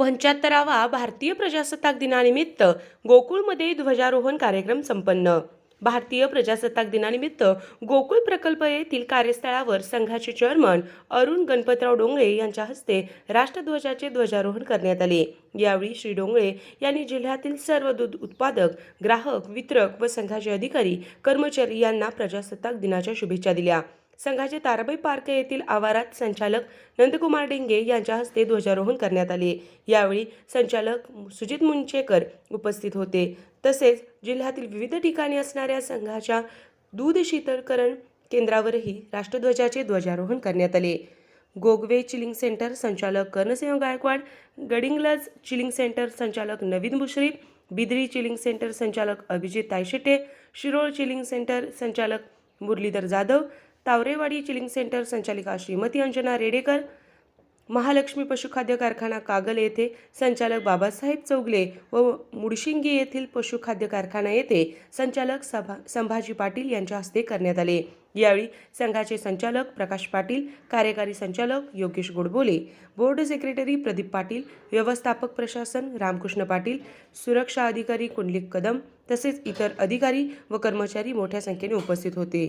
पंच्याहत्तरावा भारतीय प्रजासत्ताक दिनानिमित्त गोकुळमध्ये ध्वजारोहण कार्यक्रम संपन्न. भारतीय प्रजासत्ताक दिनानिमित्त गोकुळ प्रकल्प येथील कार्यस्थळावर संघाचे चेअरमन अरुण गणपतराव डोंगळे यांच्या हस्ते राष्ट्रध्वजाचे ध्वजारोहण करण्यात आले. यावेळी श्री डोंगळे यांनी जिल्ह्यातील सर्व दूध उत्पादक ग्राहक वितरक व संघाचे अधिकारी कर्मचारी यांना प्रजासत्ताक दिनाच्या शुभेच्छा दिल्या. संघाचे ताराबाई पार्क येथील आवारात संचालक नंदकुमार डेंगे यांच्या हस्ते ध्वजारोहण करण्यात आले. यावेळी संचालक सुजित मुंचेकर उपस्थित होते. तसेच जिल्ह्यातील विविध ठिकाणी असणाऱ्या संघाच्या दूध शीतलकरण केंद्रावरही राष्ट्रध्वजाचे ध्वजारोहण करण्यात आले. गोगवे चिलिंग सेंटर संचालक कर्णसिंह गायकवाड गडिंगलज चिलिंग सेंटर संचालक नवीन मुश्रीफ बिद्री चिलिंग सेंटर संचालक अभिजित तायशेटे शिरोळ चिलिंग सेंटर संचालक मुरलीधर जाधव तावरेवाडी चिलिंग सेंटर संचालिका श्रीमती अंजना रेडेकर महालक्ष्मी पशुखाद्य कारखाना कागल येथे संचालक बाबासाहेब चौगले व मुडशिंगी येथील पशुखाद्य कारखाना येथे संचालक सभा संभाजी पाटील यांच्या हस्ते करण्यात आले. यावेळी संघाचे संचालक प्रकाश पाटील कार्यकारी संचालक योगेश गोडबोले बोर्ड सेक्रेटरी प्रदीप पाटील व्यवस्थापक प्रशासन रामकृष्ण पाटील सुरक्षा अधिकारी कुंडलिक कदम तसेच इतर अधिकारी व कर्मचारी मोठ्या संख्येने उपस्थित होते.